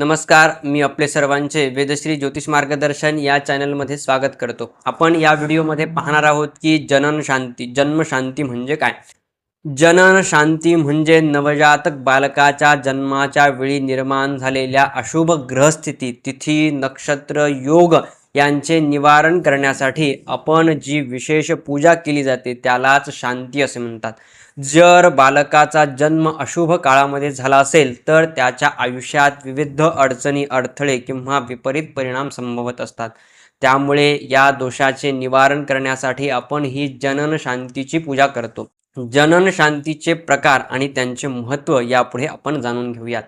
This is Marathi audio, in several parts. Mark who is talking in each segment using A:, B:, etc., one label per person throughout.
A: नमस्कार मी आपले सर्वांचे वेदश्री ज्योतिष मार्गदर्शन या चॅनलमध्ये स्वागत करतो. आपण या व्हिडिओमध्ये पाहणार आहोत की जनन शांती जन्म शांती म्हणजे काय? जनन शांती म्हणजे नवजातक बालकाच्या जन्माच्या वेळी निर्माण झालेल्या अशुभ ग्रहस्थिती तिथी नक्षत्र योग यांचे निवारण करण्यासाठी आपण जी विशेष पूजा केली जाते त्यालाच शांती असे म्हणतात. जर बालकाचा जन्म अशुभ काळामध्ये झाला असेल तर त्याच्या आयुष्यात विविध अडचणी अडथळे किंवा विपरीत परिणाम संभवत असतात. त्यामुळे या दोषाचे निवारण करण्यासाठी आपण ही जनन शांतीची पूजा करतो. जनन शांतीचे प्रकार आणि त्यांचे महत्त्व यापुढे आपण जाणून घेऊयात.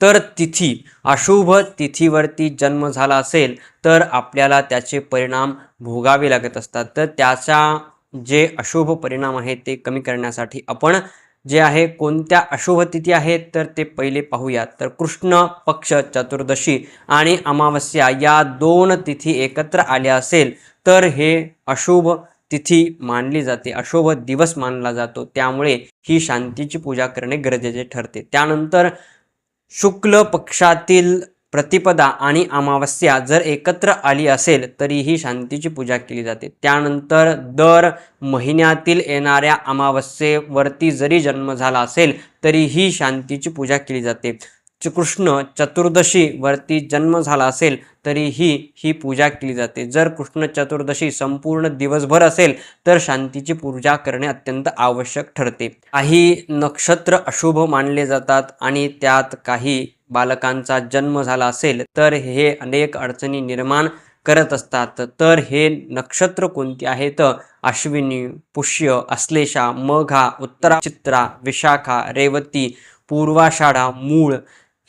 A: तर तिथी अशुभ तिथीवरती जन्म झाला असेल तर आपल्याला त्याचे परिणाम भोगावे लागत असतात. तर त्याच्या जे अशुभ परिणाम आहेत ते कमी करण्यासाठी आपण जे आहे कोणत्या अशुभ तिथी आहेत तर ते पहिले पाहूयात. तर कृष्ण पक्ष चतुर्दशी आणि अमावस्या या दोन तिथी एकत्र आल्या असेल तर हे अशुभ तिथी मानली जाते. अशुभ दिवस मानला जातो. त्यामुळे ही शांतीची पूजा करणे गरजेचे ठरते. त्यानंतर शुक्ल पक्षातील प्रतिपदा आणि अमावस्या जर एकत्र आली असेल तरीही शांतीची पूजा केली जाते. त्यानंतर दर महिन्यातील येणाऱ्या अमावस्येवरती जरी जन्म झाला असेल तरीही शांतीची पूजा केली जाते. कृष्ण चतुर्दशी वरती जन्म झाला असेल तरीही ही पूजा केली जाते. जर कृष्ण चतुर्दशी संपूर्ण दिवसभर असेल तर शांतीची पूजा करणे अत्यंत आवश्यक ठरते. काही नक्षत्र अशुभ मानले जातात आणि त्यात काही बालकांचा जन्म झाला असेल तर हे अनेक अडचणी निर्माण करत असतात. तर हे नक्षत्र कोणती आहेत? अश्विनी पुष्य अश्लेषा मघा उत्तरा चित्रा विशाखा रेवती पूर्वाषाढा मूळ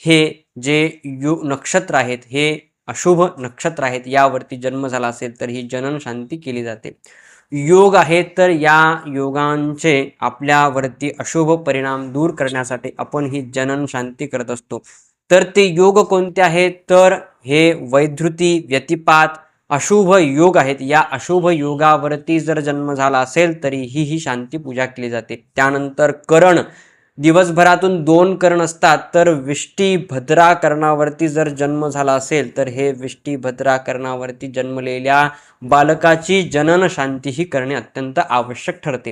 A: हे जे यु नक्षत्र आहेत हे अशुभ नक्षत्र आहेत यावरती जन्म झाला असेल तर ही जनन शांती केली जाते. योग आहेत तर या योगांचे आपल्यावरती अशुभ परिणाम दूर करण्यासाठी आपण ही जनन शांती करत असतो. तर ते योग कोणते आहेत तर हे वैधृती व्यतिपात अशुभ योग आहेत. या अशुभ योगावरती जर जन्म झाला असेल तरीही ही शांती पूजा केली जाते. त्यानंतर करण दिवसभरातून दोन कर्ण असतात तर विष्टी भद्रा जर जन्म झाला असेल तर हे विष्टी भद्रा जन्मलेल्या बालकाची जनन शांती ही करणे अत्यंत आवश्यक ठरते.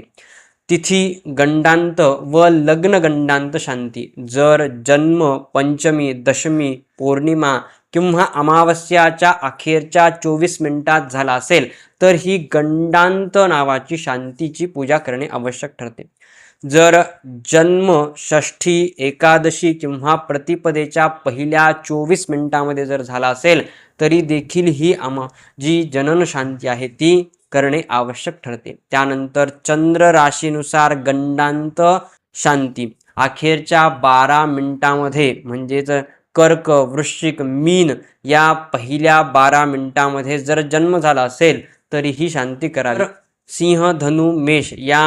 A: तिथी गंडांत व लग्न गंडांत शांती. जर जन्म पंचमी दशमी पौर्णिमा किंवा अमावस्याच्या अखेरच्या चोवीस मिनिटात झाला असेल तर ही गंडांत नावाची शांतीची पूजा करणे आवश्यक ठरते. जर जन्म षष्ठी एकादशी किंवा प्रतिपदेच्या पहिल्या चोवीस मिनिटामध्ये जर झाला असेल तरी देखील ही आमा जी जनन शांती आहे ती करणे आवश्यक ठरते. त्यानंतर चंद्र राशीनुसार गंडांत शांती. अखेरच्या बारा मिनिटामध्ये म्हणजेच कर्क वृश्चिक मीन या पहिल्या बारा मिनिटामध्ये जर जन्म झाला असेल तरी ही शांती करावी. सिंह धनु मेष या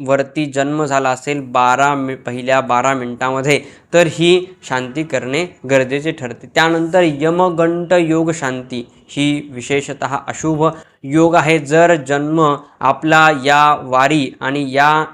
A: वरती जन्म झाला असेल बारा मि पहिल्या बारा मिनिटामध्ये तर ही शांती करणे गरजेचे ठरते. त्यानंतर यमगंट योग शांती ही विशेषत अशुभ योग आहे. जर जन्म आपला या वारी आणि या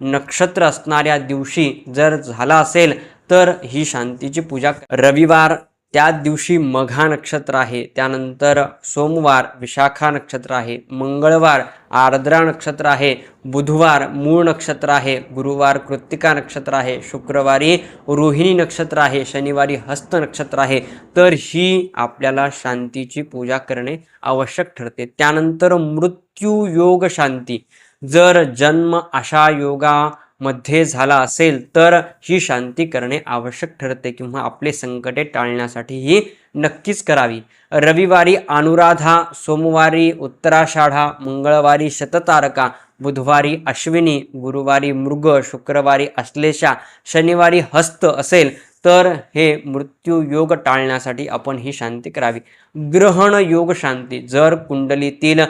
A: नक्षत्र असणाऱ्या दिवशी जर झाला असेल तर ही शांतीची पूजा रविवार त्याच दिवशी मघा नक्षत्र आहे त्यानंतर सोमवार विशाखा नक्षत्र आहे मंगळवार आर्द्रा नक्षत्र आहे बुधवार मूळ नक्षत्र आहे गुरुवार कृत्तिका नक्षत्र आहे शुक्रवारी रोहिणी नक्षत्र आहे शनिवारी हस्त नक्षत्र आहे. तर ही आपल्याला शांतीची पूजा करणे आवश्यक ठरते. त्यानंतर मृत्यू योग शांती. जर जन्म अशा योगा मध्ये झाला असेल तर ही शांती करणे आवश्यक ठरते किंवा आपले संकटे टाळण्यासाठी ही नक्कीच करावी. रविवारी अनुराधा सोमवारी उत्तराषाढा मंगळवारी शततारका बुधवारी अश्विनी गुरुवारी मृग शुक्रवारी अश्लेषा शनिवारी हस्त असेल तर हे मृत्यू योग टाळण्यासाठी आपण ही शांती करावी. ग्रहण योग शांती. जर कुंडलीतील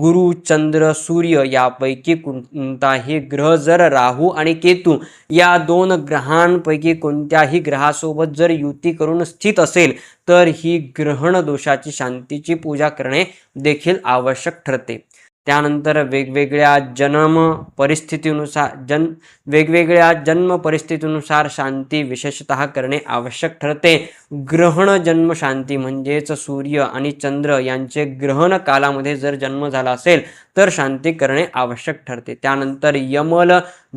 A: गुरु चंद्र सूर्य यापैकी कोणताही ग्रह जर राहू आणि केतू या दोन ग्रहांपैकी कोणत्याही ग्रहासोबत जर युती करून स्थित असेल तर ही ग्रहण दोषाची शांतीची पूजा करणे देखील आवश्यक ठरते. त्यानंतर वेगवेगळ्या जन्म परिस्थितीनुसार जन वेगवेगळ्या जन्म परिस्थितीनुसार शांती विशेषतः करणे आवश्यक ठरते. ग्रहण जन्म शांती म्हणजेच सूर्य आणि चंद्र यांचे ग्रहण कालामध्ये जर जन्म झाला असेल तर शांती करणे आवश्यक ठरते. त्यानंतर यमल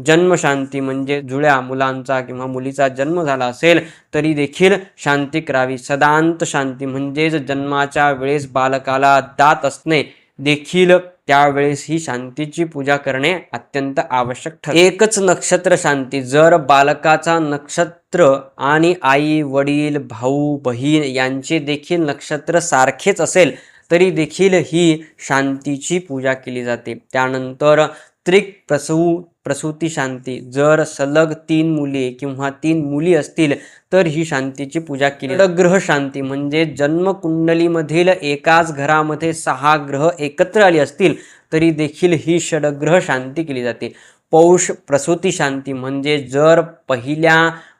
A: जन्मशांती म्हणजे जुळ्या मुलांचा किंवा मुलीचा जन्म झाला असेल तरी देखील शांती करावी. सदांत शांती म्हणजेच जन्माच्या वेळेस बालकाला दात असणे देखील त्यावेळेस ही शांतीची पूजा करणे अत्यंत आवश्यक ठरते. एकच नक्षत्र शांती जर बालकाचा नक्षत्र आणि आई वडील भाऊ बहीण यांचे देखील नक्षत्र सारखेच असेल तरी देखील ही शांतीची पूजा केली जाते. त्यानंतर त्रिक प्रसू प्रसूती शांती. जर सलग तीन मुली किंवा तीन मुली असतील तर ही शांतीची पूजा केली. ग्रह शांती म्हणजे जन्मकुंडलीमधील एकाच घरामध्ये सहा ग्रह एकत्र आले असतील तरी देखील ही षडग्रह शांती केली जाते. पौष प्रसूती शांती म्हणजे जर पहिल्या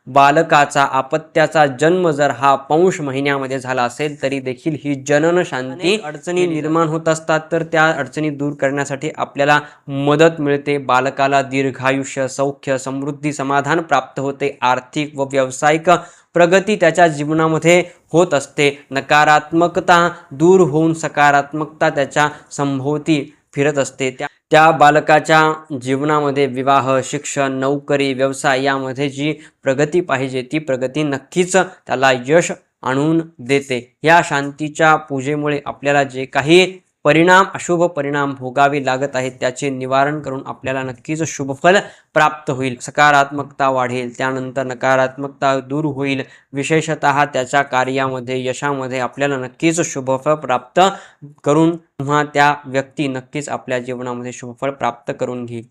A: बालकाचा आपत्याचा जन्म जर हा पौष महिन्यामध्ये झाला असेल तरी देखील ही जनन शांती अडचणी निर्माण होत असतात. तर त्या अडचणी दूर करण्यासाठी आपल्याला मदत मिळते. बालकाला दीर्घायुष्य सौख्य समृद्धी समाधान प्राप्त होते. आर्थिक व व्यावसायिक प्रगती त्याच्या जीवनामध्ये होत असते. नकारात्मकता दूर होऊन सकारात्मकता त्याच्या संभोवती फिरत असते. त्या त्या बालकाच्या जीवनामध्ये विवाह शिक्षण नोकरी व्यवसाय यामध्ये जी प्रगती पाहिजे ती प्रगती नक्कीच त्याला यश आणून देते. या शांतीच्या पूजेमुळे आपल्याला जे काही परिणाम अशुभ परिणाम भोगावे लागत आहेत त्याचे निवारण करून आपल्याला नक्कीच शुभफल प्राप्त होईल. सकारात्मकता वाढेल त्यानंतर नकारात्मकता दूर होईल. विशेषतः त्याच्या कार्यामध्ये यशामध्ये आपल्याला नक्कीच शुभफळ प्राप्त करून किंवा त्या व्यक्ती नक्कीच आपल्या जीवनामध्ये शुभफळ प्राप्त करून घेईल.